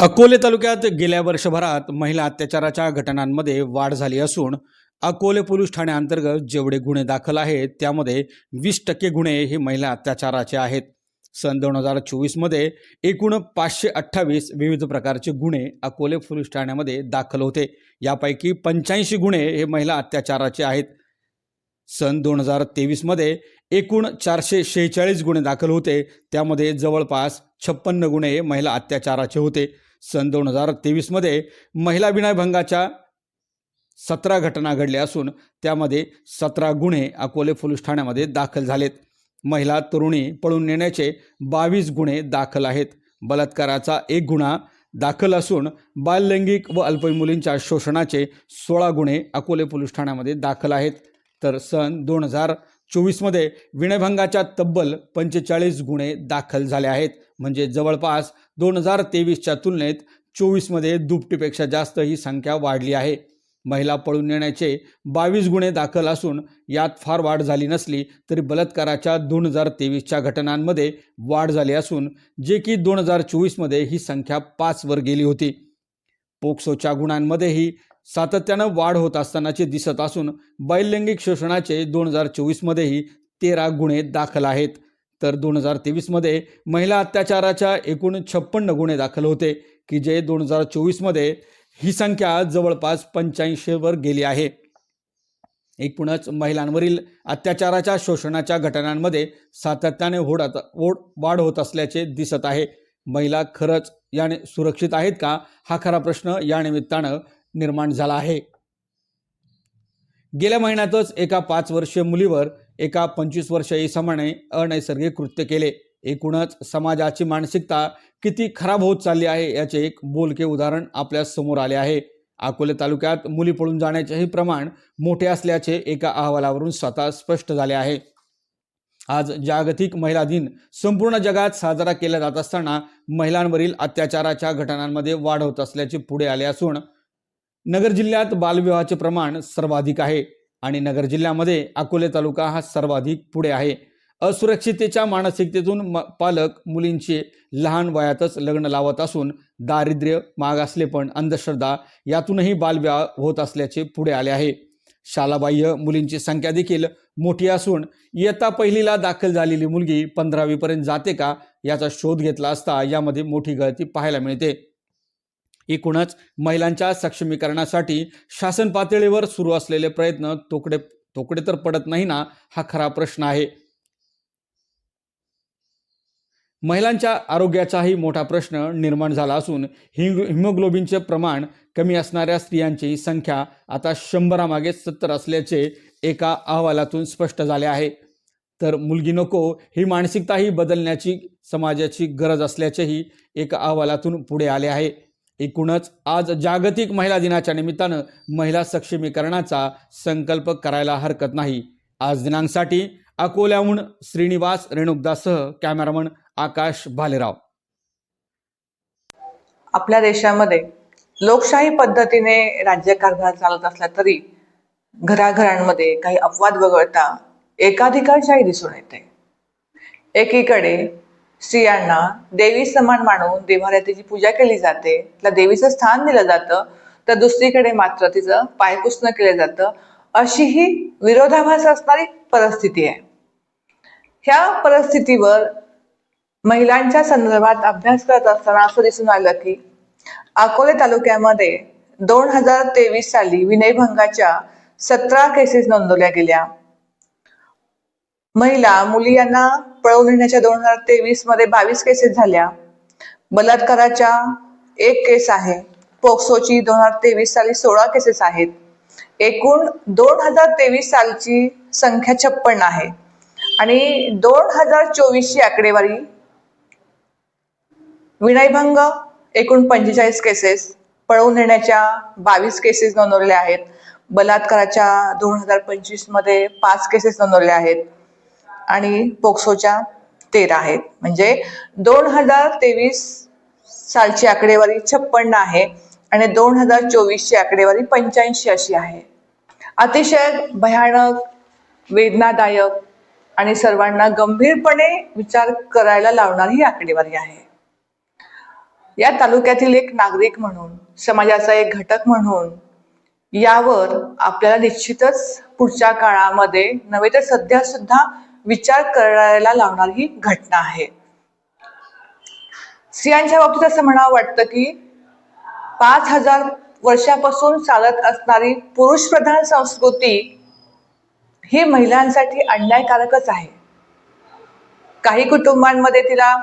अकोले तालुक्यात गेल्या वर्षभरात महिला अत्याचाराच्या घटनांमध्ये वाढ झाली असून अकोले पोलीस ठाण्याअंतर्गत जेवढे गुन्हे दाखल आहेत त्यामध्ये वीस टक्के गुन्हे हे महिला अत्याचाराचे आहेत. सन दोन हजार चोवीसमध्ये एकूण पाचशे अठ्ठावीस विविध प्रकारचे गुन्हे अकोले पोलीस ठाण्यामध्ये दाखल होते. यापैकी पंच्याऐंशी गुन्हे हे महिला अत्याचाराचे आहेत. सन दोन हजार तेवीसमध्ये एकूण चारशे शेहेचाळीस गुन्हे दाखल होते. त्यामध्ये जवळपास छप्पन्न गुन्हे महिला अत्याचाराचे होते. सन दोन हजार तेवीसमध्ये महिला विनयभंगाच्या सतरा घटना घडल्या असून त्यामध्ये सतरा गुन्हे अकोले पोलीस ठाण्यामध्ये दाखल झालेत. महिला तरुणी पळून नेण्याचे बावीस गुन्हे दाखल आहेत. बलात्काराचा एक गुन्हा दाखल असून बाललैंगिक व अल्पवयीन मुलींच्या शोषणाचे सोळा गुन्हे अकोले पोलीस ठाण्यामध्ये दाखल आहेत. तर सन दोन हजार चोवीसमध्ये विनयभंगाच्या तब्बल पंचेचाळीस गुन्हे दाखल झाले आहेत. म्हणजे जवळपास दोन हजार तेवीसच्या तुलनेत चोवीसमध्ये दुपटीपेक्षा जास्त ही संख्या वाढली आहे. महिला पळून नेण्याचे बावीस गुन्हे दाखल असून यात फार वाढ झाली नसली तरी बलात्काराच्या दोन हजार तेवीसच्या घटनांमध्ये वाढ झाली असून जे की दोन हजार चोवीसमध्ये ही संख्या पाचवर गेली होती. पोक्सोच्या गुणांमध्येही सातत्यानं वाढ होत असतानाचे दिसत असून बाललैंगिक शोषणाचे दोन हजार चोवीसमध्येही तेरा गुन्हे दाखल आहेत. तर दोन हजार तेवीसमध्ये महिला अत्याचाराच्या एकूण छप्पन्न गुन्हे दाखल होते की जे दोन हजार चोवीसमध्ये ही संख्या जवळपास पंच्याऐंशीवर गेली आहे. एकूणच महिलांवरील अत्याचाराच्या शोषणाच्या घटनांमध्ये सातत्याने होडत ओढ वाढ होत असल्याचे दिसत आहे. महिला खरंच याने सुरक्षित आहेत का? हा खरा प्रश्न या निमित्तानं निर्माण झाला आहे. गेल्या महिन्यातच एका पाच वर्षीय मुलीवर एका पंचवीस वर्षीय इसमाने अनैसर्गिक कृत्य केले. एकूणच समाजाची मानसिकता किती खराब होत चालली आहे याचे एक बोलके उदाहरण आपल्यासमोर आले आहे. अकोले तालुक्यात मुली पळून जाण्याचेही प्रमाण मोठे असल्याचे एका अहवालावरून स्वतः स्पष्ट झाले आहे. आज जागतिक महिला दिन. संपूर्ण जगात साजरा केला जात असताना महिलांवरील अत्याचाराच्या घटनांमध्ये वाढ होत असल्याचे पुढे आले असून नगर जिल्ह्यात बालविवाहाचे प्रमाण सर्वाधिक आहे आणि नगर जिल्ह्यामध्ये अकोले तालुका हा सर्वाधिक पुढे आहे. असुरक्षिततेच्या मानसिकतेतून म पालक मुलींचे लहान वयातच लग्न लावत असून दारिद्र्य मागासलेपण अंधश्रद्धा यातूनही बालविवाह होत असल्याचे पुढे आले आहे. शालाबाह्य मुलींची संख्या देखील मोठी असून इयत्ता पहिलीला दाखल झालेली मुलगी पंधरावीपर्यंत जाते का याचा शोध घेतला असता यामध्ये मोठी गळती पाहायला मिळते. एकूणच महिलांच्या सक्षमीकरणासाठी शासन पातळीवर सुरू असलेले प्रयत्न तोकडे तोकडे तर पडत नाही ना हा खरा प्रश्न आहे. महिलांच्या आरोग्याचाही मोठा प्रश्न निर्माण झाला असून हिम हिमोग्लोबिनचे प्रमाण कमी असणाऱ्या स्त्रियांची संख्या आता शंभरामागे सत्तर असल्याचे एका अहवालातून स्पष्ट झाले आहे. तर मुलगी नको ही मानसिकताही बदलण्याची समाजाची गरज असल्याचेही एका अहवालातून पुढे आले आहे. एकूणच आज जागतिक महिला दिनाच्या निमित्तानं महिला सक्षमीकरणाचा संकल्प करायला हरकत नाही. आज दिनांसाठी अकोल्याहून श्रीनिवास रेणुकदासह कॅमेरामन आकाश भालेराव. आपल्या देशामध्ये लोकशाही पद्धतीने राज्यकारभार चालत असला तरी घराघरांमध्ये काही अपवाद वगळता एकाधिकारशाही दिसून येते. एकीकडे स्त्रियांना देवी समान मानून देवाऱ्याची पूजा केली जाते तिला देवीचं स्थान दिलं जातं तर दुसरीकडे मात्र तिचं पायपुसणं केलं जातं अशी ही विरोधाभास असणारी परिस्थिती आहे. ह्या परिस्थितीवर महिलांच्या संदर्भात अभ्यास करत असताना असं दिसून आलं की अकोले तालुक्यामध्ये दोन हजार तेवीस साली विनयभंगाच्या सतरा केसेस नोंदवल्या गेल्या. महिला मुली यांना पळवून नेण्याच्या दोन हजार तेवीसमध्ये बावीस केसेस झाल्या. बलात्काराच्या एक केस आहे. पोक्सोची दोन हजार तेवीस साली सोळा केसेस आहेत. एकूण दोन हजार तेवीस सालची संख्या छप्पन आहे. आणि दोन हजार चोवीसची आकडेवारी विनयभंग एकूण पंचेचाळीस केसेस पळवून नेण्याच्या बावीस केसेस नोंदवल्या आहेत. बलात्काराच्या दोन हजार पंचवीसमध्ये पाच केसेस नोंदवल्या आहेत. आणि पोक्सोच्या तेरा आहेत. म्हणजे दोन हजार तेवीस सालची आकडेवारी छप्पन्न आहे आणि दोन हजार चोवीसची आकडेवारी पंच्याऐंशी अशी आहे. अतिशय भयानक वेदनादायक आणि सर्वांना गंभीरपणे विचार करायला लावणारी ही आकडेवारी आहे. या तालुक्यातील एक नागरिक म्हणून समाजाचा एक घटक म्हणून यावर आपल्याला निश्चितच पुढच्या काळामध्ये नव्हे तर सध्या सुद्धा विचार करायला लावणारी ही घटना आहे. स्त्रियांच्या बाबतीत असं म्हणावं वाटतं की पाच हजार वर्षापासून चालत असणारी पुरुष प्रधान संस्कृती ही महिलांसाठी अन्यायकारकच आहे. काही कुटुंबांमध्ये तिला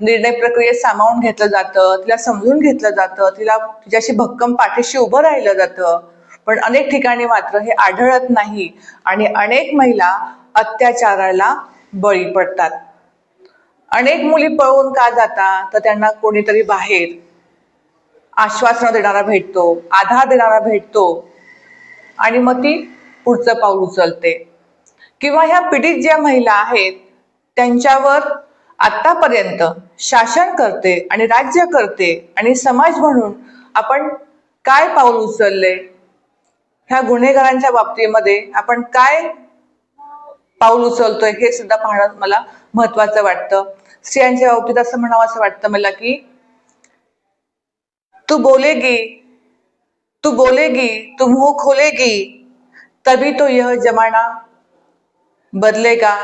निर्णय प्रक्रियेत सामावून घेतलं जातं तिला समजून घेतलं जातं तिला तिच्याशी भक्कम पाठीशी उभं राहिलं जातं. पण अनेक ठिकाणी मात्र हे आढळत नाही आणि अनेक महिला अत्याचाराला बळी पडतात. अनेक मुली पळून का जातात? तर त्यांना कोणीतरी बाहेर आश्वासनं देणारा भेटतो आधार देणारा भेटतो आणि मग ती पुढचं पाऊल उचलते. किंवा ह्या पीडित ज्या महिला आहेत त्यांच्यावर आतापर्यंत शासन करते आणि राज्य करते आणि समाज म्हणून आपण काय पाऊल उचलले? ह्या गुन्हेगारांच्या बाबतीमध्ये आपण काय पाऊल उचलतोय हे सुद्धा पाहणं मला महत्वाचं वाटतं. स्त्रियांच्या बाबतीत असं म्हणावं असं वाटतं मला की तू बोलेगी तू बोलेगी तू मुंह खोलेगी तभी तो यह जमाना बदलेगा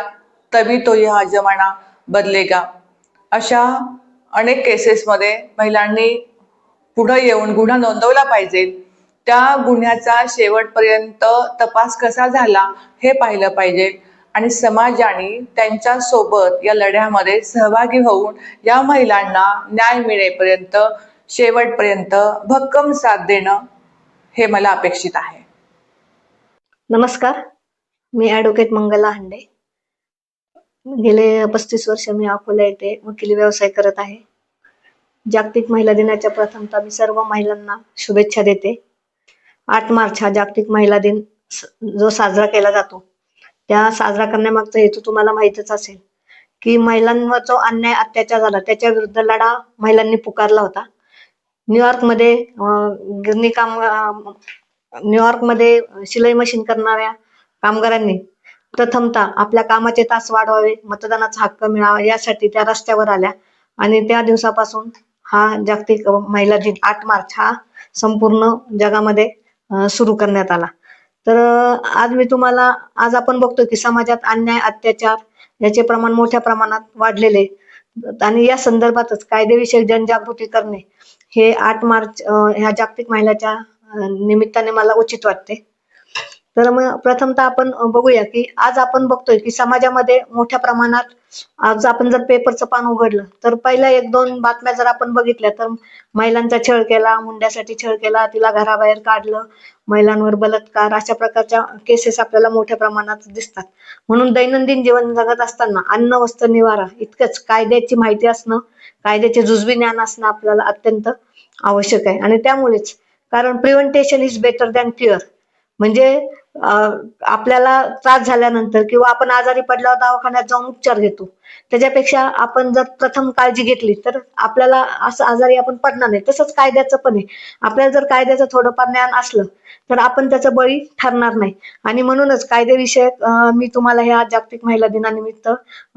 तभी तो यह जमाना बदलेगा. अशा अनेक केसेसमध्ये महिलांनी पुढे येऊन गुन्हा नोंदवला पाहिजे. त्या गुन्ह्याचा शेवटपर्यंत तपास कसा झाला हे पाहिलं पाहिजे. आणि समाजाने त्यांच्यासोबत या लढ्यामध्ये सहभागी होऊन या महिलांना न्याय मिळेपर्यंत शेवटपर्यंत भक्कम साथ देणं हे मला अपेक्षित आहे. नमस्कार. मी ॲडव्होकेट मंगला हांडे. गेले पस्तीस वर्ष मी अकोला येथे वकिली व्यवसाय करत आहे. जागतिक महिला दिनाच्या प्रथमतः मी सर्व महिलांना शुभेच्छा देते. आठ मार्च हा जागतिक महिला दिन जो साजरा केला जातो. त्या साजरा करण्यामागचा हेतू तुम्हाला माहितच असेल की महिलांवर जो अन्याय अत्याचार झाला त्याच्या विरुद्ध लढा महिलांनी पुकारला होता. न्यूयॉर्कमध्ये गिरणी काम न्यूयॉर्कमध्ये शिलाई मशीन करणाऱ्या कामगारांनी प्रथमतः आपल्या कामाचे तास वाढवावे मतदानाचा हक्क मिळावा यासाठी त्या रस्त्यावर आल्या. आणि त्या दिवसापासून हा जागतिक महिला दिन आठ मार्च हा संपूर्ण जगामध्ये सुरू करण्यात आला. तर आज मी तुम्हाला आज आपण बघतो की समाजात अन्याय अत्याचार याचे प्रमाण मोठ्या प्रमाणात वाढलेले आहे. आणि या संदर्भातच कायदेविषयक जनजागृती करणे हे आठ मार्च ह्या जागतिक महिलाच्या निमित्ताने मला उचित वाटते तर मग प्रथमतः आपण बघूया की आज आपण बघतोय की समाजामध्ये मोठ्या प्रमाणात आज आपण जर पेपरचं पान उघडलं तर पहिल्या एक दोन बातम्या जर आपण बघितल्या तर महिलांचा छळ केला मुंड्यासाठी छळ केला तिला घराबाहेर काढलं महिलांवर बलात्कार अशा प्रकारच्या केसेस आपल्याला मोठ्या प्रमाणात दिसतात. म्हणून दैनंदिन जीवन जगत असताना अन्न वस्त्र निवारा इतकंच कायद्याची माहिती असणं कायद्याचे जुजबी ज्ञान असणं आपल्याला अत्यंत आवश्यक आहे. आणि त्यामुळेच कारण prevention is better than cure म्हणजे आपल्याला त्रास झाल्यानंतर किंवा आपण आजारी पडल्यावर दवाखान्यात जाऊन उपचार घेतो. त्याच्यापेक्षा आपण जर प्रथम काळजी घेतली तर आपल्याला असं आजारी आपण पडणार नाही. तसंच कायद्याचं पण आहे. आपल्याला जर कायद्याचं थोडंफार ज्ञान असलं तर आपण त्याचं बळी ठरणार नाही. आणि म्हणूनच कायदेविषयक मी तुम्हाला ह्या जागतिक महिला दिनानिमित्त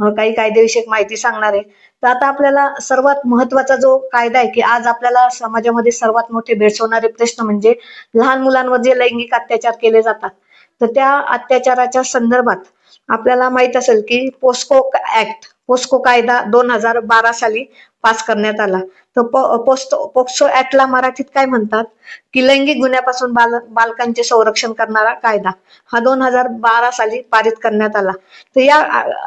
काही कायदेविषयक माहिती सांगणार आहे. तर आता आपल्याला सर्वात महत्त्वाचा जो कायदा आहे की आज आपल्याला समाजामध्ये सर्वात मोठे भेडसवणारे प्रश्न म्हणजे लहान मुलांवर जे लैंगिक अत्याचार केले जातात. तर त्या अत्याचाराच्या संदर्भात आपल्याला माहीत असेल की पोस्को ऍक्ट पोस्को कायदा दोन हजार बारा साली पास करण्यात आला. तर पोस्टो पोक्सो ऍक्टला मराठीत काय म्हणतात? की लैंगिक गुन्ह्यापासून बाल बालकांचे संरक्षण करणारा कायदा. हा दोन हजार बारा साली पारित करण्यात आला. तर या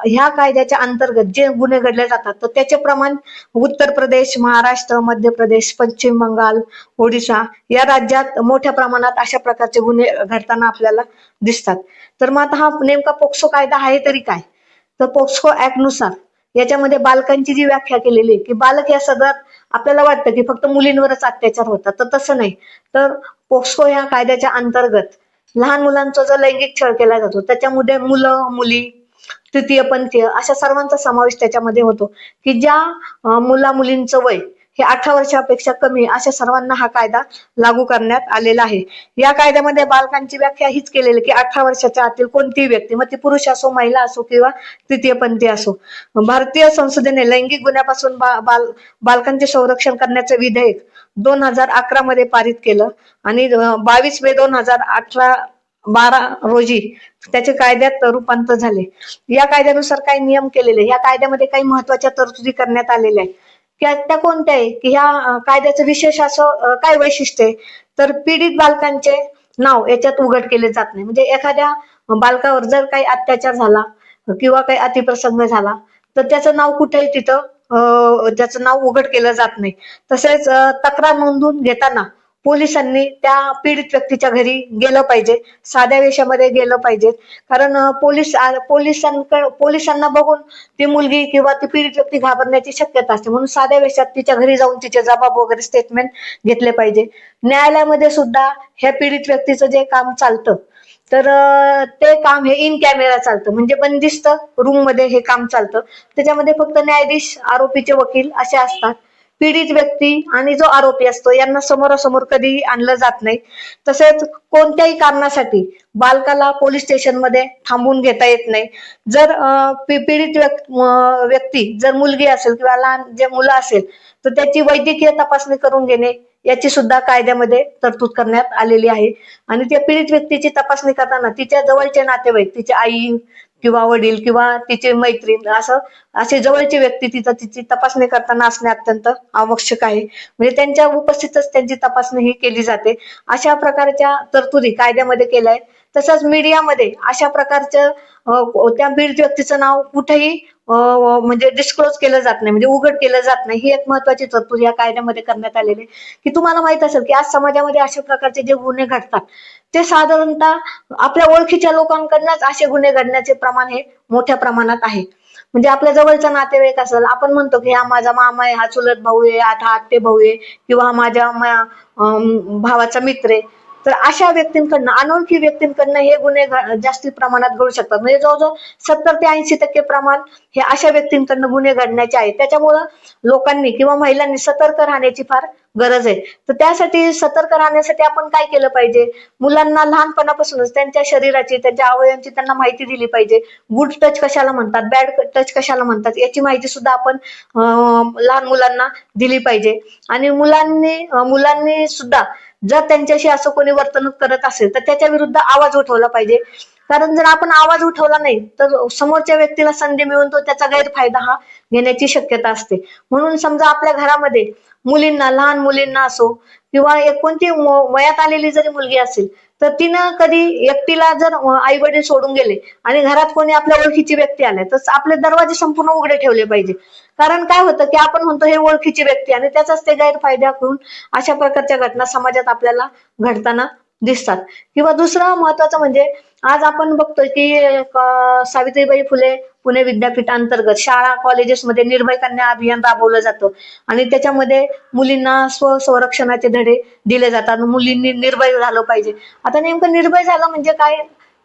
ह्या कायद्याच्या अंतर्गत जे गुन्हे घडले जातात तर त्याचे प्रमाण उत्तर प्रदेश महाराष्ट्र मध्य प्रदेश पश्चिम बंगाल ओडिशा या राज्यात मोठ्या प्रमाणात अशा प्रकारचे गुन्हे घडताना आपल्याला दिसतात. तर मग आता हा नेमका पोक्सो कायदा आहे तरी काय? तर पोक्सो ऍक्टनुसार याच्यामध्ये बालकांची जी व्याख्या केलेली आहे की बालक या सगळ्यात आपल्याला वाटतं की फक्त मुलींवरच अत्याचार होतात तर तसं नाही. तर पोक्सो या कायद्याच्या अंतर्गत लहान मुलांचा जो लैंगिक छळ केला जातो त्याच्यामध्ये मुलं मुली तृतीय पंथीय अशा सर्वांचा समावेश त्याच्यामध्ये होतो की ज्या मुला मुलींचं वय हे अठरा वर्षापेक्षा कमी अशा सर्वांना हा कायदा लागू करण्यात आलेला आहे. या कायद्यामध्ये बालकांची व्याख्या हीच केलेली की अठरा वर्षाच्या आतील कोणतीही व्यक्ती मग ती पुरुष असो महिला असो किंवा तृतीयपंथी असो भारतीय संसदेने लैंगिक गुन्ह्यापासून बा- बाल बालकांचे संरक्षण करण्याचे विधेयक दोन हजार अकरा मध्ये पारित केलं आणि बावीस मे दोन हजार अठरा बारा रोजी त्याचे कायद्यात रूपांतर झाले. या कायद्यानुसार काही नियम केलेले या कायद्यामध्ये काही महत्त्वाच्या तरतुदी करण्यात आलेल्या आहेत. किंवा त्या कोणत्या आहे? की ह्या कायद्याचं विशेष असं काय वैशिष्ट्य आहे? तर पीडित बालकांचे नाव याच्यात उघड केले जात नाही. म्हणजे एखाद्या बालकावर जर काही अत्याचार झाला किंवा काही अतिप्रसंग झाला तर त्याचं नाव कुठेही तिथं त्याचं नाव उघड केलं जात नाही. तसेच तक्रार नोंदवून घेताना पोलिसांनी त्या पीडित व्यक्तीच्या घरी गेलं पाहिजे. साध्या वेशामध्ये गेलं पाहिजे. कारण पोलीस पोलिसांकडे पोलिसांना बघून ती मुलगी किंवा ती पीडित व्यक्ती घाबरण्याची शक्यता असते. म्हणून साध्या वेशात तिच्या घरी जाऊन तिचे जबाब वगैरे स्टेटमेंट घेतले पाहिजे. न्यायालयामध्ये सुद्धा ह्या पीडित व्यक्तीचं जे काम चालतं तर ते काम हे इन कॅमेरा चालतं. म्हणजे बंदिस्त रूममध्ये हे काम चालतं. त्याच्यामध्ये फक्त न्यायाधीश आरोपीचे वकील असे असतात. पीडित व्यक्ती आणि जो आरोपी असतो यांना समोरासमोर कधीही आणलं जात नाही. तसेच कोणत्याही कारणासाठी बालकाला पोलीस स्टेशनमध्ये थांबून थांबवून घेता येत नाही. जर पीडित व्यक्ती जर मुलगी असेल किंवा लहान जे मुलं असेल तर त्याची वैद्यकीय तपासणी करून घेणे याची सुद्धा कायद्यामध्ये तरतूद करण्यात आलेली आहे. आणि त्या पीडित व्यक्तीची तपासणी करताना तिच्या जवळचे नातेवाईक तिची आई किंवा वडील किंवा तिचे मैत्रीण असं असे जवळचे व्यक्ती तिथं तिची तपासणी करताना असणे अत्यंत आवश्यक आहे. म्हणजे त्यांच्या उपस्थितच त्यांची तपासणी ही केली जाते. अशा प्रकारच्या तरतुदी कायद्यामध्ये केल्या आहेत. तसंच मीडियामध्ये अशा प्रकारचं त्या बीड व्यक्तीचं नाव कुठेही म्हणजे डिस्क्लोज केलं जात नाही म्हणजे उघड केलं जात नाही. ही एक महत्वाची तरतूद या कायद्यामध्ये करण्यात आलेली आहे. की तुम्हाला माहीत असेल की आज समाजामध्ये अशा प्रकारचे जे गुन्हे घडतात ते साधारणतः आपल्या ओळखीच्या लोकांकडनंच असे गुन्हे घडण्याचे प्रमाण हे मोठ्या प्रमाणात आहे. म्हणजे आपल्या जवळचा नातेवाईक असेल आपण म्हणतो की हा माझा मामा आहे हा चुलत भाऊ आहे हा आत्ते भाऊ आहे किंवा हा माझ्या अं, भावाचा मित्र आहे. तर अशा व्यक्तींकडनं अनोळखी व्यक्तींकडनं हे गुन्हे जास्ती प्रमाणात घडू शकतात. म्हणजे जवळजवळ सत्तर ते ऐंशी टक्के प्रमाण हे अशा व्यक्तींकडनं गुन्हे घडण्याचे आहे त्याच्यामुळं लोकांनी किंवा महिलांनी सतर्क राहण्याची फार गरज आहे. तर त्यासाठी सतर्क राहण्यासाठी आपण काय केलं पाहिजे? मुलांना लहानपणापासूनच त्यांच्या शरीराची त्यांच्या अवयवांची त्यांना माहिती दिली पाहिजे. गुड टच कशाला म्हणतात? बॅड टच कशाला म्हणतात? याची माहिती सुद्धा आपण अं, लहान मुलांना दिली पाहिजे. आणि मुलांनी मुलांनी सुद्धा जर त्यांच्याशी असं कोणी वर्तणूक करत असेल तर त्याच्या विरुद्ध आवाज उठवला पाहिजे. कारण जर आपण आवाज उठवला नाही तर समोरच्या व्यक्तीला संधी मिळून तो त्याचा गैरफायदा हा घेण्याची शक्यता असते. म्हणून समजा आपल्या घरामध्ये मुलींना लहान मुलींना असो किंवा एक कोणती वयात आलेली जरी मुलगी असेल तर तिनं कधी एकटीला जर आई वडील सोडून गेले आणि घरात कोणी आपल्या ओळखीची व्यक्ती आल्या तर आपले दरवाजे संपूर्ण उघडे ठेवले पाहिजे. कारण काय होतं की आपण म्हणतो हे ओळखीची व्यक्ती आणि त्याचाच ते गैरफायदा करून अशा प्रकारच्या घटना समाजात आपल्याला घडताना दिसतात. किंवा दुसरं महत्वाचं म्हणजे आज आपण बघतोय की सावित्रीबाई फुले पुणे विद्यापीठांतर्गत शाळा कॉलेजेसमध्ये निर्भय कन्या अभियान राबवलं जातं. आणि त्याच्यामध्ये मुलींना स्वसंरक्षणाचे धडे दिले जातात. मुलींनी निर्भय झालं पाहिजे. आता नेमकं निर्भय झालं म्हणजे काय?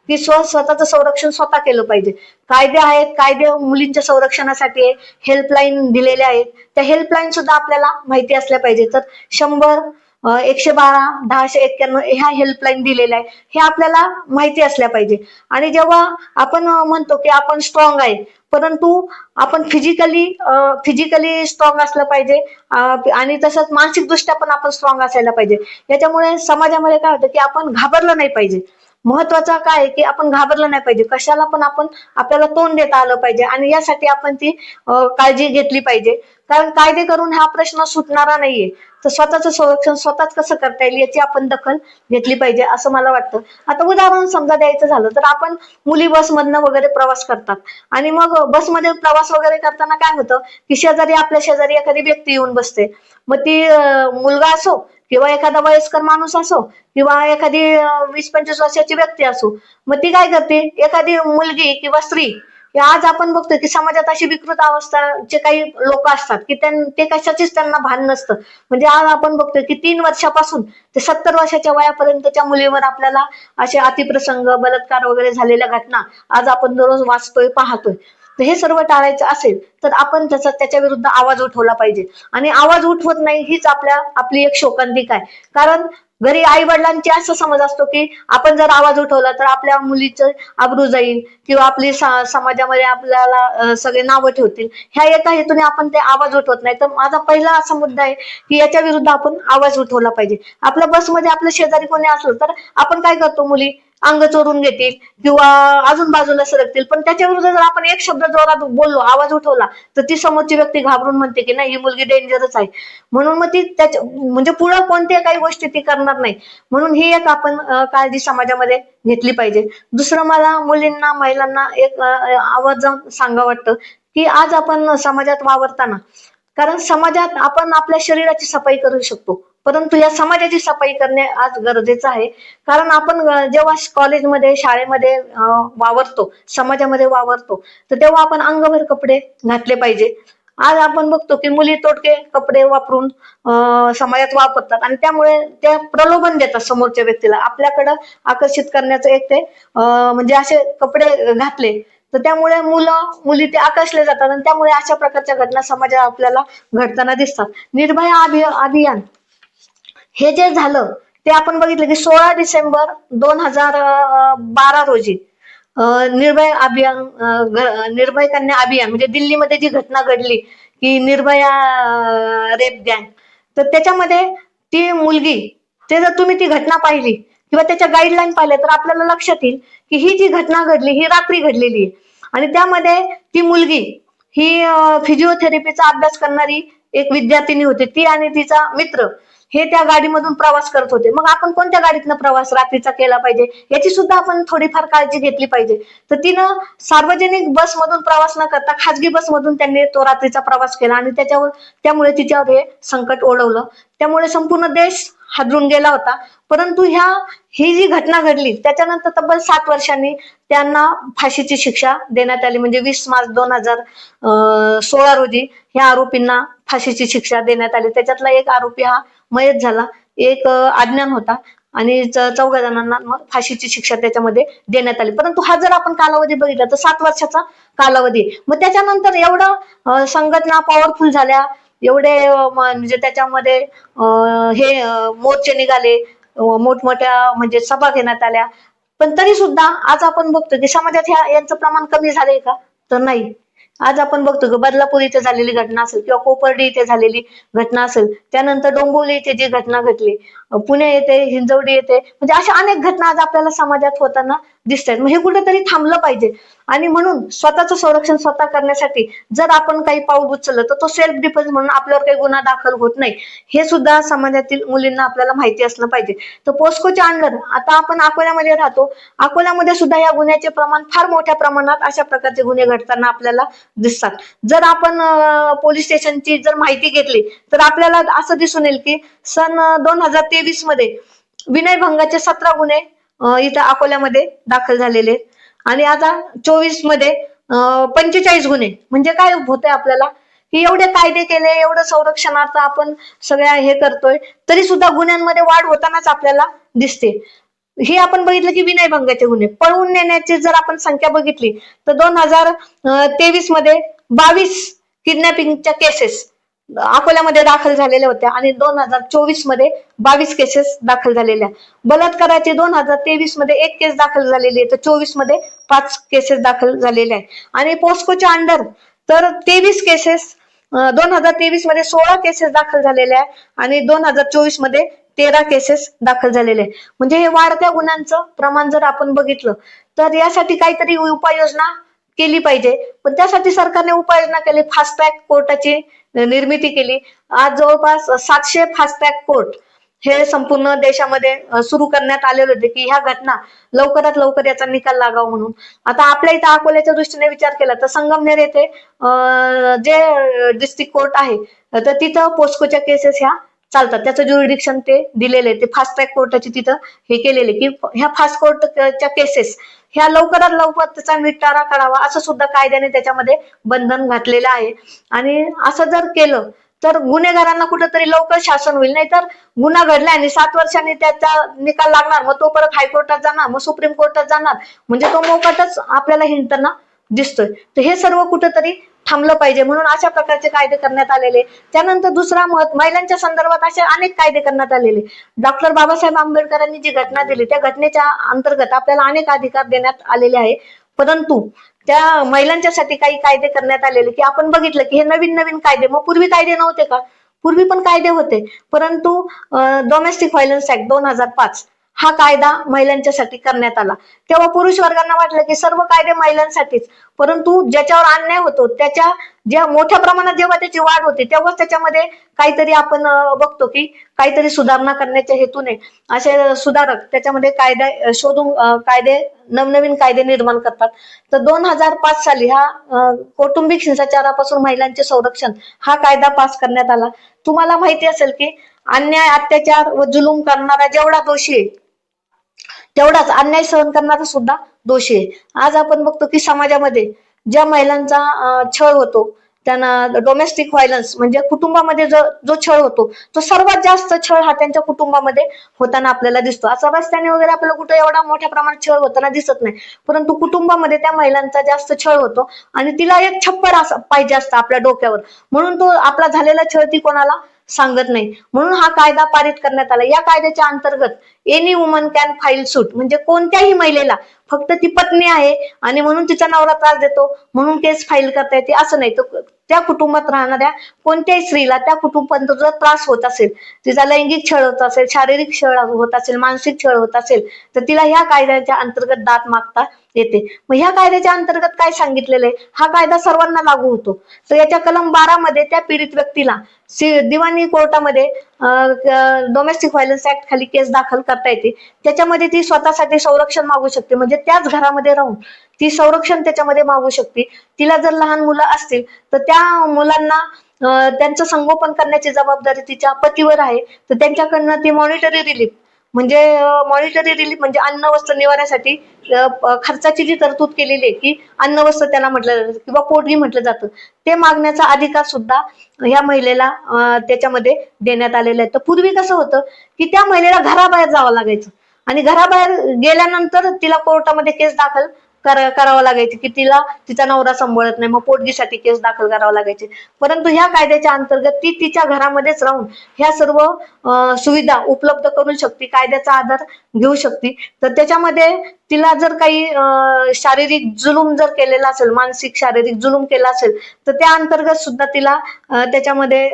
की स्व स्वतःचं संरक्षण स्वतः केलं पाहिजे. कायदे आहेत कायदे मुलींच्या संरक्षणासाठी हेल्पलाईन दिलेल्या आहेत. त्या हेल्पलाईन सुद्धा आपल्याला माहिती असल्या पाहिजे. तर शंभर एकशे बारा दहाशे एक्क्याण्णव ह्या हेल्पलाईन दिलेल्या आहे. हे आपल्याला माहिती असल्या पाहिजे. आणि जेव्हा आपण म्हणतो की आपण स्ट्रॉंग आहे परंतु आपण फिजिकली फिजिकली स्ट्रॉंग असलं पाहिजे आणि तसंच मानसिकदृष्ट्या पण आपण स्ट्रॉंग असायला पाहिजे. याच्यामुळे समाजामध्ये काय होतं की आपण घाबरलं नाही पाहिजे. महत्वाचं काय आहे की आपण घाबरलं नाही पाहिजे. कशाला पण आपण आपल्याला तोंड देता आलं पाहिजे आणि यासाठी आपण ती काळजी घेतली पाहिजे. कारण कायदे करून हा प्रश्न सुटणारा नाहीये. तर स्वतःचं संरक्षण स्वतःच कसं करता येईल याची आपण दखल घेतली पाहिजे असं मला वाटतं. आता उदाहरण समजा द्यायचं झालं तर आपण मुली बसमधनं वगैरे प्रवास करतात. आणि मग बसमध्ये प्रवास वगैरे करताना काय होतं की शेजारी आपल्या शेजारी एखादी व्यक्ती येऊन बसते. मग ती मुलगा असो किंवा एखादा वयस्कर माणूस असो किंवा एखादी वीस पंचवीस वर्षाची व्यक्ती असो मग ती काय करते? एखादी मुलगी किंवा स्त्री आज आपण बघतोय की समाजात अशी विकृत अवस्थाचे काही लोक असतात की ते कशाचीच त्यांना भान नसतं. म्हणजे आज आपण बघतोय की तीन वर्षापासून ते सत्तर वर्षाच्या वयापर्यंतच्या मुलीवर आपल्याला असे अतिप्रसंग बलात्कार वगैरे झालेल्या घटना आज आपण दररोज वाचतोय पाहतोय. तर हे सर्व टाळायचं असेल तर आपण त्याचा त्याच्या विरुद्ध आवाज उठवला पाहिजे. आणि आवाज उठवत नाही हीच आपल्या आपली एक शोकांतिक आहे कारण घरी आई वडिलांची असं समज असतो की आपण जर आवाज उठवला तर आपल्या मुलीचं आबरू जाईल किंवा आपली समाजामध्ये आपल्याला सगळे नावं ठेवतील. ह्या एका हेतूने आपण ते आवाज उठवत नाही. तर माझा पहिला असा मुद्दा आहे की याच्या विरुद्ध आपण आवाज उठवला पाहिजे. आपल्या बसमध्ये आपल्या शेजारी कोणी असलं तर आपण काय करतो मुली? अंग चोरून घेतील किंवा अजून बाजूला सरकतील. पण त्याच्या विरुद्ध जर आपण एक शब्द जोरात बोललो आवाज उठवला तर ती समोरची व्यक्ती घाबरून म्हणते की नाही ही मुलगी डेंजरच आहे. म्हणून मग ती त्याच्या म्हणजे पुढे कोणत्या काही गोष्टी ती करणार नाही. म्हणून ही एक आपण काळजी समाजामध्ये घेतली पाहिजे. दुसरं मला मुलींना महिलांना एक आवाज सांगा वाटतं की आज आपण समाजात वावरताना कारण समाजात आपण आपल्या शरीराची सफाई करू शकतो. परंतु या समाजाची सफाई करणे आज गरजेचं आहे. कारण आपण जेव्हा कॉलेजमध्ये शाळेमध्ये वावरतो समाजामध्ये वावरतो तर तेव्हा आपण अंगभर कपडे घातले पाहिजे. आज आपण बघतो की मुली तोटके कपडे वापरून समाजात वापरतात आणि त्यामुळे ते प्रलोभन देतात समोरच्या व्यक्तीला. आपल्याकडं आकर्षित करण्याचं एक ते म्हणजे असे कपडे घातले तर त्यामुळे मुलं मुली ते आकर्षले जातात आणि त्यामुळे अशा प्रकारच्या घटना समाजात आपल्याला घडताना दिसतात. निर्भया अभियान. हे जे झालं ते आपण बघितलं की सोळा डिसेंबर दोन हजार बारा रोजी निर्भय अभियान निर्भय कन्या अभियान म्हणजे दिल्लीमध्ये जी घटना घडली की निर्भया रेप गँग तर त्याच्यामध्ये ती मुलगी ते जर तुम्ही ती घटना पाहिली किंवा त्याच्या गाईडलाईन पाहिल्या तर आपल्याला लक्षात येईल की ही जी घटना घडली ही रात्री घडलेली आहे. आणि त्यामध्ये ती मुलगी ही फिजिओथेरपीचा अभ्यास करणारी एक विद्यार्थिनी होती ती आणि तिचा मित्र हे त्या गाडीमधून प्रवास करत होते. मग आपण कोणत्या गाडीतनं प्रवास रात्रीचा केला पाहिजे? याची सुद्धा आपण थोडीफार काळजी घेतली पाहिजे. तर तिनं सार्वजनिक बसमधून प्रवास न करता खाजगी बसमधून त्यांनी तो रात्रीचा प्रवास केला आणि त्याच्यावर त्यामुळे तिच्यावर हे संकट ओढवलं. त्यामुळे संपूर्ण देश हादरून गेला होता. परंतु ह्या ही जी घटना घडली त्याच्यानंतर तब्बल सात वर्षांनी त्यांना फाशीची शिक्षा देण्यात आली. म्हणजे वीस मार्च दोन हजार सोळा रोजी ह्या आरोपींना फाशीची शिक्षा देण्यात आली. त्याच्यातला एक आरोपी हा मयत झाला. एक अज्ञान होता. आणि चौघा जणांना मग फाशीची शिक्षा त्याच्यामध्ये देण्यात आली. परंतु हा जर आपण कालावधी बघितला तर सात वर्षाचा कालावधी. मग त्याच्यानंतर एवढं संघटना पॉवरफुल झाल्या. एवढे म्हणजे त्याच्यामध्ये हे मोर्चे निघाले. मोठमोठ्या म्हणजे सभा घेण्यात आल्या. पण तरी सुद्धा आज आपण बघतो की समाजात ह्या यांचं प्रमाण कमी झालंय का? तर नाही. आज आपण बघतो की बदलापूर इथे झालेली घटना असेल किंवा कोपर्डी इथे झालेली घटना असेल त्यानंतर डोंबिवली इथे जी घटना घडली पुणे येथे हिंजवडी येथे म्हणजे अशा अनेक घटना आज आपल्याला समाजात होताना दिसतात मग हे कुठेतरी थांबलं पाहिजे. आणि म्हणून स्वतःचं संरक्षण स्वतः करण्यासाठी जर आपण काही पाऊल उचललं तर तो सेल्फ डिफेन्स म्हणून आपल्यावर काही गुन्हा दाखल होत नाही. हे सुद्धा समाजातील मुलींना आपल्याला माहिती असलं पाहिजे. तर पोस्कोच्या अंडर आता आपण अकोल्यामध्ये राहतो. अकोल्यामध्ये सुद्धा या गुन्ह्याचे प्रमाण फार मोठ्या प्रमाणात अशा प्रकारचे गुन्हे घडताना आपल्याला दिसतात. जर आपण पोलीस स्टेशनची जर माहिती घेतली तर आपल्याला असं दिसून येईल की सन दोन हजार तेवीसमध्ये विनयभंगाचे सतरा गुन्हे इथं अकोल्यामध्ये दाखल झालेले आहेत. आणि आता चोवीसमध्ये पंचेचाळीस गुन्हे. म्हणजे काय होतंय आपल्याला? की एवढे कायदे केले एवढं संरक्षणार्थ आपण सगळ्या हे करतोय तरी सुद्धा गुन्ह्यांमध्ये वाढ होतानाच आपल्याला दिसते. हे आपण बघितलं की विनयभंगाचे गुन्हे. पळवून नेण्याची जर आपण संख्या बघितली तर दोन हजार तेवीसमध्ये बावीस किडनॅपिंगच्या केसेस अकोल्यामध्ये दाखल झालेल्या होत्या आणि दोन हजार चोवीसमध्ये बावीस केसेस दाखल झालेल्या. बलात्काराचे दोन हजार तेवीसमध्ये एक केस दाखल झालेली आहे तर चोवीसमध्ये पाच केसेस दाखल झालेल्या आहे आणि पोस्कोच्या अंडर तर तेवीस केसेस दोन हजार तेवीसमध्ये सोळा केसेस दाखल झालेल्या आहे आणि दोन हजार चोवीसमध्ये तेरा केसेस दाखल झालेले आहे म्हणजे हे वाढत्या गुन्ह्यांचं प्रमाण जर आपण बघितलं तर यासाठी काहीतरी उपाययोजना केली पाहिजे. पण त्यासाठी सरकारने उपाययोजना केली फास्ट ट्रॅक कोर्टाची निर्मिती केली. आज जवळपास सातशे फास्ट ट्रॅक कोर्ट हे संपूर्ण देशामध्ये सुरू करण्यात आलेले होते की ह्या घटना लवकरात लवकर याचा निकाल लागावा म्हणून. आता आपल्या इथं अकोल्याच्या दृष्टीने विचार केला तर संगमनेर येथे जे डिस्ट्रिक्ट कोर्ट आहे तर तिथं पोस्कोच्या केसेस ह्या चालतात. त्याचं ज्युरिडिक्शन ते दिलेले आहे. ते फास्ट ट्रॅक कोर्टाची तिथं हे केलेले की ह्या फास्ट कोर्टच्या केसेस ह्या लवकरात लवकर त्याचा निपटारा करावा असं सुद्धा कायद्याने त्याच्यामध्ये बंधन घातलेलं आहे. आणि असं जर केलं तर गुन्हेगारांना कुठेतरी लवकर शासन होईल. नाही तर गुन्हा घडला आणि सात वर्षांनी त्याचा निकाल लागणार मग तो परत हायकोर्टात जाणार मग सुप्रीम कोर्टात जाणार. म्हणजे तो मोकाटच आपल्याला हिंडताना दिसतोय. तर हे सर्व कुठंतरी थांबलं पाहिजे म्हणून अशा प्रकारचे कायदे करण्यात आलेले. त्यानंतर दुसरा मत महिलांच्या संदर्भात असे अनेक कायदे करण्यात आलेले. डॉक्टर बाबासाहेब आंबेडकरांनी जी घटना दिली त्या घटनेच्या अंतर्गत आपल्याला अनेक अधिकार देण्यात आलेले आहे परंतु त्या महिलांच्यासाठी काही कायदे करण्यात आलेले की आपण बघितलं की हे नवीन नवीन कायदे मग पूर्वी कायदे नव्हते का? पूर्वी पण कायदे होते. परंतु डोमेस्टिक व्हायलन्स ऍक्ट दोन हजार पाच हा कायदा महिलांच्यासाठी करण्यात आला. तेव्हा पुरुष वर्गांना वाटलं की सर्व कायदे महिलांसाठीच. परंतु ज्याच्यावर अन्याय होतो त्याच्या ज्या मोठ्या प्रमाणात जेव्हा त्याची वाढ होते तेव्हाच त्याच्यामध्ये काहीतरी आपण बघतो की काहीतरी सुधारणा करण्याच्या हेतूने असे सुधारक त्याच्यामध्ये कायदा शोधून कायदे नवनवीन कायदे निर्माण करतात. तर दोन हजार पाच साली हा कौटुंबिक हिंसाचारापासून महिलांचे संरक्षण हा कायदा पास करण्यात आला. तुम्हाला माहिती असेल की अन्याय अत्याचार व जुलूम करणारा जेवढा दोषी आहे तेवढाच अन्याय सहन करणारा सुद्धा दोषी आहे. आज आपण बघतो की समाजामध्ये ज्या महिलांचा छळ होतो त्यांना डोमेस्टिक व्हायलन्स म्हणजे कुटुंबामध्ये जो जो छळ होतो तो सर्वात जास्त छळ हा त्यांच्या कुटुंबामध्ये होताना आपल्याला दिसतो. असं रस्त्याने वगैरे आपल्याला कुठे एवढा मोठ्या प्रमाणात छळ होताना दिसत नाही. परंतु कुटुंबामध्ये त्या महिलांचा जास्त छळ होतो आणि तिला एक छप्पर असं पाहिजे असतं आपल्या डोक्यावर. म्हणून तो आपला झालेला छळ ती कोणाला सांगत नाही. म्हणून हा कायदा पारित करण्यात आला. या कायद्याच्या अंतर्गत any woman can file suit म्हणजे कोणत्याही महिलेला फक्त ती पत्नी आहे आणि म्हणून तिचा नवरा त्रास देतो म्हणून केस फाईल करता येते असं नाही. तर त्या कुटुंबात राहणाऱ्या कोणत्याही स्त्रीला त्या कुटुंबात जर त्रास होत असेल तिचा लैंगिक छळ होत असेल शारीरिक छळ होत असेल मानसिक छळ होत असेल तर तिला ह्या कायद्याच्या अंतर्गत दात मागता येते. मग ह्या कायद्याच्या अंतर्गत काय सांगितलेलं आहे? हा कायदा सर्वांना लागू होतो. तर याच्या कलम बारा मध्ये त्या पीडित व्यक्तीला दिवाणी कोर्टामध्ये डोमेस्टिक व्हायलन्स ऍक्ट खाली केस दाखल करता येते. त्याच्यामध्ये ती स्वतःसाठी संरक्षण मागू शकते. म्हणजे त्याच घरामध्ये राहून ती संरक्षण त्याच्यामध्ये मागू शकते. तिला जर लहान मुलं असतील तर त्या मुलांना त्यांचं संगोपन करण्याची जबाबदारी तिच्या पतीवर आहे. तर त्यांच्याकडनं ती मॉनिटरी रिलीफ म्हणजे मॉनिटरी रिलीफ म्हणजे अन्न वस्त्र निवाऱ्यासाठी खर्चाची जी तरतूद केलेली आहे की अन्न वस्त्र त्याला म्हटलं जातं किंवा पोटगी म्हटलं जातं ते मागण्याचा अधिकार सुद्धा ह्या महिलेला त्याच्यामध्ये देण्यात आलेला आहे. तर पूर्वी कसं होतं की त्या महिलेला घराबाहेर जावं लागायचं आणि घराबाहेर गेल्यानंतर तिला कोर्टामध्ये केस दाखल करावं लागायची की तिला तिचा नवरा सांभाळत नाही मग पोटगीसाठी केस दाखल करावं लागायचे. परंतु ह्या कायद्याच्या अंतर्गत ती तिच्या घरामध्येच राहून ह्या सर्व सुविधा उपलब्ध करू शकते कायद्याचा आधार घेऊ शकते. तर त्याच्यामध्ये तिला जर काही शारीरिक जुलूम जर केलेला असेल मानसिक शारीरिक जुलूम केला असेल तर त्या अंतर्गत सुद्धा तिला त्याच्यामध्ये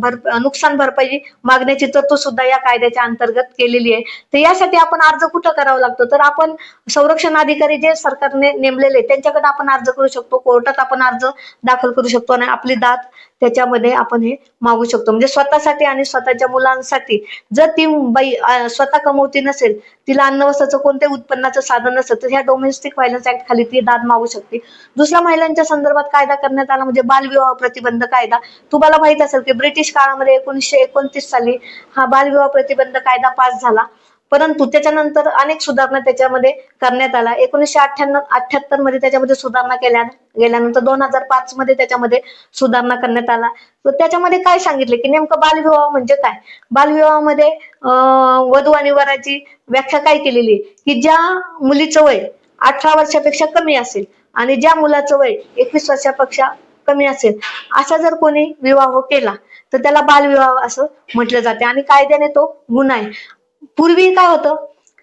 भर नुकसान भरपाई मागण्याची तरतूद सुद्धा या कायद्याच्या अंतर्गत केलेली आहे. तर यासाठी आपण अर्ज कुठं करावा लागतो? तर आपण संरक्षण अधिकारी जे सरकार सरकारने नेमलेले. त्यांच्याकडे आपण अर्ज करू शकतो. कोर्टात आपण अर्ज दाखल करू शकतो आणि आपली दात त्याच्यामध्ये आपण हे मागू शकतो. म्हणजे स्वतःसाठी आणि स्वतःच्या मुलांसाठी. जर ती बाई स्वतः कमवती नसेल तिला अन्नवस्त्राचं कोणत्याही उत्पन्नाचं साधन नसेल तर ह्या डोमेस्टिक व्हायलन्स ऍक्ट खाली ती दाद मागू शकते. दुसरा महिलांच्या संदर्भात कायदा करण्यात आला म्हणजे बालविवाह प्रतिबंध कायदा. तुम्हाला माहीत असेल की ब्रिटिश काळामध्ये एकोणीसशे एकोणतीस साली हा बालविवाह प्रतिबंध कायदा पास झाला. परंतु त्याच्यानंतर अनेक सुधारणा त्याच्यामध्ये करण्यात आला एकोणीसशे अठ्ठ्याण्णव अठ्ठ्याहत्तरमध्ये त्याच्यामध्ये सुधारणा केल्या गेल्यानंतर दोन हजार पाच मध्ये त्याच्यामध्ये सुधारणा करण्यात आला. तर त्याच्यामध्ये काय सांगितले की नेमकं बालविवाह म्हणजे काय? बालविवाहामध्ये अं, वधू आणि वराची व्याख्या काय केलेली? की ज्या मुलीचं वय अठरा वर्षापेक्षा कमी असेल आणि ज्या मुलाचं वय एकवीस वर्षापेक्षा कमी असेल असा जर कोणी विवाह केला तर त्याला बालविवाह असं म्हटलं जाते. आणि कायद्याने तो गुन्हा आहे. पूर्वी काय होतं?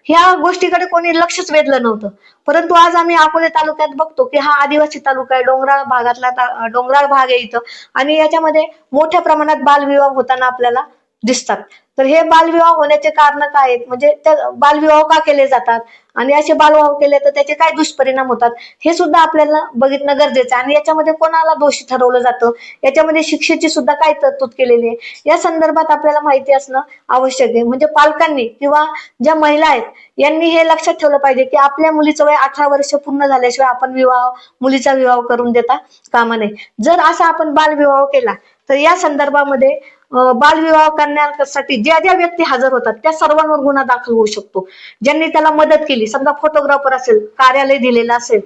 ह्या गोष्टीकडे कोणी लक्षच वेधलं नव्हतं. परंतु आज आम्ही अकोले तालुक्यात बघतो की हा आदिवासी तालुका आहे. डोंगराळ भागातला डोंगराळ भाग आहे इथं. आणि याच्यामध्ये मोठ्या प्रमाणात बालविवाह होताना आपल्याला दिसतात. तर हे बालविवाह होण्याचे कारण काय आहेत? म्हणजे त्या बालविवाह का केले जातात? आणि असे बालविवाह केले तर त्याचे काय दुष्परिणाम होतात? हे सुद्धा आपल्याला बघितणं गरजेचं आहे. आणि याच्यामध्ये कोणाला दोषी ठरवलं जातं? याच्यामध्ये शिक्षेची सुद्धा काय तरतूद केलेली आहे? या संदर्भात आपल्याला माहिती असणं आवश्यक आहे. म्हणजे पालकांनी किंवा ज्या महिला आहेत यांनी हे लक्षात ठेवलं पाहिजे की आपल्या मुलीचं वय अठरा वर्ष पूर्ण झाल्याशिवाय आपण विवाह मुलीचा विवाह करून देता कामा नये. जर असा आपण बालविवाह केला तर या संदर्भामध्ये बालविवाह करण्यासाठी ज्या ज्या व्यक्ती हजर होतात त्या सर्वांवर गुन्हा दाखल होऊ शकतो. ज्यांनी त्याला मदत केली समजा फोटोग्राफर असेल कार्यालय दिलेलं असेल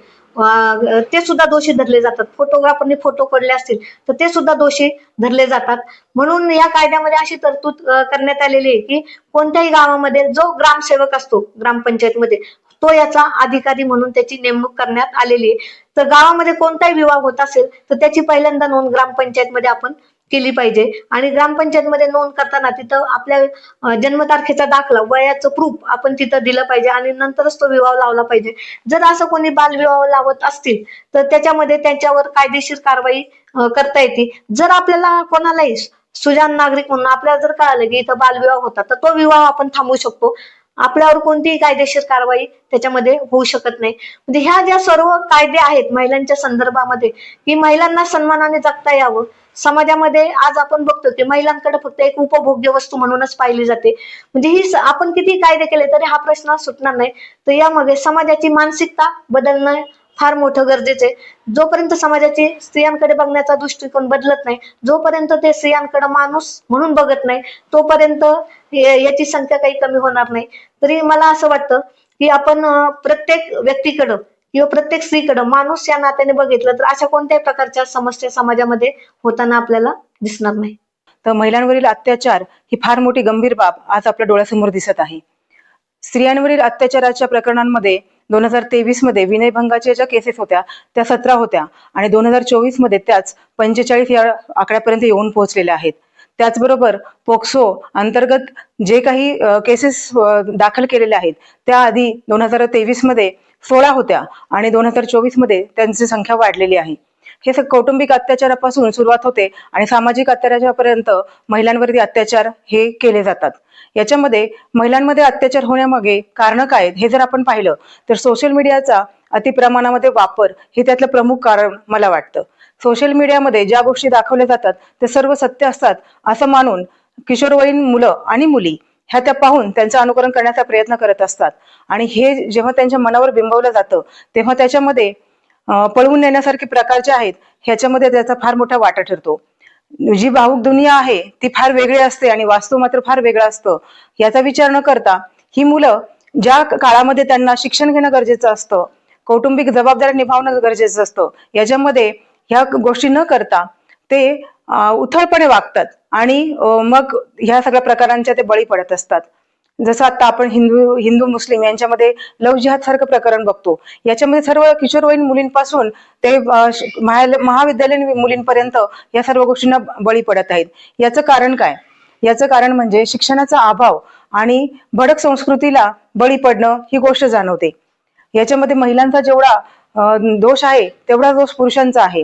ते सुद्धा दोषी धरले जातात. फोटोग्राफरने फोटो काढले असतील तर ते सुद्धा दोषी धरले जातात. म्हणून या कायद्यामध्ये अशी तरतूद करण्यात आलेली आहे की कोणत्याही गावामध्ये जो ग्रामसेवक असतो ग्रामपंचायतमध्ये तो याचा अधिकारी म्हणून त्याची नेमणूक करण्यात आलेली आहे. तर गावामध्ये कोणताही विवाह होत असेल तर त्याची पहिल्यांदा नोंद ग्रामपंचायतमध्ये आपण केली पाहिजे. आणि ग्रामपंचायतमध्ये नोंद करताना तिथं आपल्या जन्मतारखेचा दाखला वयाचं प्रूफ आपण तिथं दिलं पाहिजे आणि नंतरच तो विवाह लावला पाहिजे. जर असं कोणी बालविवाह लावत असतील तर त्याच्यामध्ये त्यांच्यावर कायदेशीर कारवाई करता येते. जर आपल्याला कोणालाही सुजान नागरिक म्हणून आपल्याला जर कळालं की इथं बालविवाह होता तर तो विवाह आपण थांबवू शकतो. आपल्यावर कोणतीही कायदेशीर कारवाई त्याच्यामध्ये होऊ शकत नाही. म्हणजे ह्या ज्या सर्व कायदे आहेत महिलांच्या संदर्भामध्ये की महिलांना सन्मानाने जगता यावं. समाजामध्ये आज आपण बघतो की महिलांकडे फक्त एक उपभोग्य वस्तू म्हणूनच पाहिली जाते. म्हणजे ही आपण किती कायदे केले तरी हा प्रश्न सुटणार नाही. तर यामध्ये समाजाची मानसिकता बदलणं फार मोठं गरजेचं आहे. जोपर्यंत समाजाची स्त्रियांकडे बघण्याचा दृष्टिकोन बदलत नाही जोपर्यंत ते स्त्रियांकडे माणूस म्हणून बघत नाही तोपर्यंत याची संख्या काही कमी होणार नाही. तरी मला असं वाटतं की आपण प्रत्येक व्यक्तीकडं किंवा प्रत्येक स्त्रीकडं माणूस या नात्याने बघितलं तर अशा कोणत्याही प्रकारच्या समस्या समाजामध्ये होताना आपल्याला दिसणार नाही. तर महिलांवरील अत्याचार ही फार मोठी गंभीर बाब आज आपल्या डोळ्यासमोर दिसत आहे. स्त्रियांवरील अत्याचाराच्या प्रकरणांमध्ये दोन हजार तेवीसमध्ये विनयभंगाच्या ज्या केसेस होत्या त्या सतरा होत्या आणि दोन हजार चोवीसमध्ये त्याच पंचेचाळीस या आकड्यापर्यंत येऊन पोहोचलेल्या आहेत. त्याचबरोबर पोक्सो अंतर्गत जे काही केसेस दाखल केलेले आहेत त्याआधी दोन हजार तेवीसमध्ये सोळा होत्या आणि दोन हजार चोवीसमध्ये त्यांची संख्या वाढलेली आहे. हे सगळं कौटुंबिक अत्याचारापासून सुरुवात होते आणि सामाजिक अत्याचारापर्यंत महिलांवरती अत्याचार हे केले जातात. याच्यामध्ये महिलांमध्ये अत्याचार होण्यामागे कारण काय आहेत हे जर आपण पाहिलं तर सोशल मीडियाचा अतिप्रमाणामध्ये वापर हे त्यातलं प्रमुख कारण मला वाटतं. सोशल मीडियामध्ये ज्या गोष्टी दाखवल्या जातात ते सर्व सत्य असतात असं मानून किशोरवयीन मुलं आणि मुली ह्या त्या पाहून त्यांचं अनुकरण करण्याचा प्रयत्न करत असतात. आणि हे जेव्हा त्यांच्या मनावर बिंबवलं जातं तेव्हा त्याच्यामध्ये पळवून नेण्यासारखे प्रकार जे आहेत ह्याच्यामध्ये त्याचा फार मोठा वाटा ठरतो. जी भावुक दुनिया आहे ती फार वेगळी असते आणि वास्तव मात्र फार वेगळं असतं. याचा विचार न करता ही मुलं ज्या काळामध्ये त्यांना शिक्षण घेणं गरजेचं असतं कौटुंबिक जबाबदारी निभावणं गरजेचं असतं याच्यामध्ये ह्या गोष्टी न करता ते उथळपणे वागतात आणि मग ह्या सगळ्या प्रकारांच्या ते बळी पडत असतात. जसं आता आपण हिंदू हिंदू मुस्लिम यांच्यामध्ये लव जिहाद सारखं प्रकरण बघतो. याच्यामध्ये सर्व किशोरवयीन मुलींपासून ते महाविद्यालयीन मुलींपर्यंत या सर्व गोष्टींना बळी पडत आहेत. याचं कारण काय? याचं कारण म्हणजे शिक्षणाचा अभाव आणि भडक संस्कृतीला बळी पडणं ही गोष्ट जाणवते. याच्यामध्ये महिलांचा जेवढा अं, दोष आहे तेवढा दोष पुरुषांचा आहे.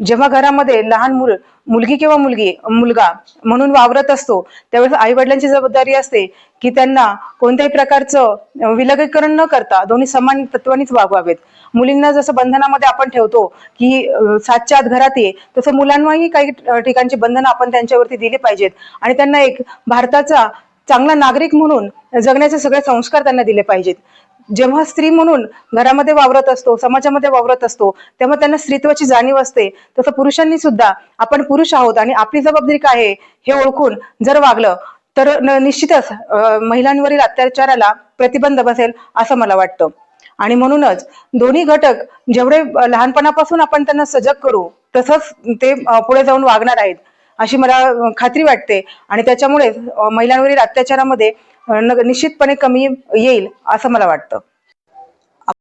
जेव्हा घरामध्ये लहान मुल मुलगी किंवा मुलगी मुलगा म्हणून वावरत असतो त्यावेळेस आई वडिलांची जबाबदारी असते की त्यांना कोणत्याही प्रकारचं विलगीकरण न करता दोन्ही समान तत्वांनीच वागवावेत. मुलींना जसं बंधनामध्ये आपण ठेवतो की सातच्या आत घरात ये तसं मुलांनाही काही ठिकाणची बंधनं आपण त्यांच्यावरती दिली पाहिजेत. आणि त्यांना एक भारताचा चांगला नागरिक म्हणून जगण्याचे सगळे संस्कार त्यांना दिले पाहिजेत. जेव्हा स्त्री म्हणून घरामध्ये वावरत असतो समाजामध्ये वावरत असतो तेव्हा त्यांना स्त्रीत्वाची जाणीव असते. तसं पुरुषांनी सुद्धा आपण पुरुष आहोत आणि आपली जबाबदारी काय आहे हे ओळखून जर वागलं तर न- निश्चितच महिलांवरील अत्याचाराला प्रतिबंध बसेल असं मला वाटतं. आणि म्हणूनच दोन्ही घटक जेवढे लहानपणापासून आपण त्यांना सजग करू तसंच ते पुढे जाऊन वागणार आहेत अशी मला खात्री वाटते. आणि त्याच्यामुळे महिलांवरील अत्याचारामध्ये निश्चितपणे कमी येईल असं मला वाटतं.